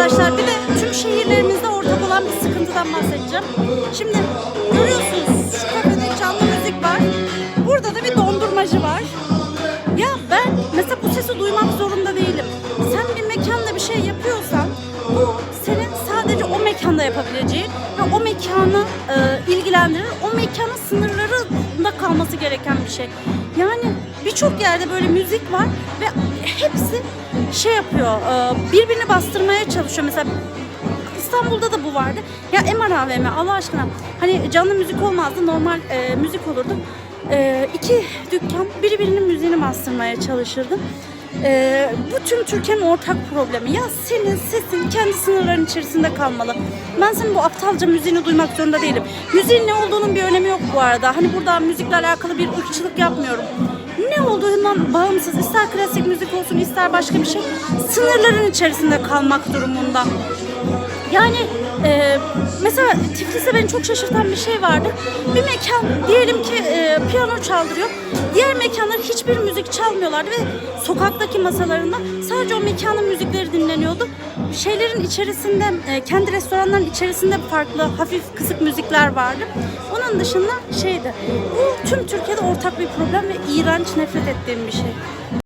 arkadaşlar bir de tüm şehirlerimizde ortak olan bir sıkıntıdan bahsedeceğim. Şimdi görüyorsunuz şu kafede canlı müzik var. Burada da bir dondurmacı var. Ya ben mesela bu sesi duymak zorunda değilim. Sen bir mekanda bir şey yapıyorsan bu senin sadece o mekanda yapabileceğin ve o mekanı e, ilgilendirir. O mekanın sınırlarında kalması gereken bir şey. Yani birçok yerde böyle müzik var ve hepsi şey yapıyor, e, birbirini bastırmaya çalışıyor. Mesela İstanbul'da da bu vardı. Ya MR AVM Allah aşkına hani canlı müzik olmazdı normal e, müzik olurdu. E, iki dükkan birbirinin müziğini bastırmaya çalışırdı. E, bu tüm Türkiye'nin ortak problemi. Ya senin sesin kendi sınırların içerisinde kalmalı. Ben senin bu aptalca müziğini duymak zorunda değilim. Müziğin ne olduğunun bir önemi yok bu arada. Hani burada müzikle alakalı bir ırkçılık yapmıyorum olduğundan bağımsız ister klasik müzik olsun ister başka bir şey sınırların içerisinde kalmak durumunda. Yani e, mesela Tiflis'te beni çok şaşırtan bir şey vardı. Bir mekan diyelim ki e, piyano çaldırıyor. Diğer mekanlar hiçbir müzik çalmıyorlardı ve sokaktaki masalarında sadece o mekanın müzikleri dinleniyordu. Şeylerin içerisinde, e, kendi restoranların içerisinde farklı hafif kısık müzikler vardı. Onun dışında şeydi, bu tüm Türkiye'de ortak bir problem ve iğrenç nefret ettiğim bir şey.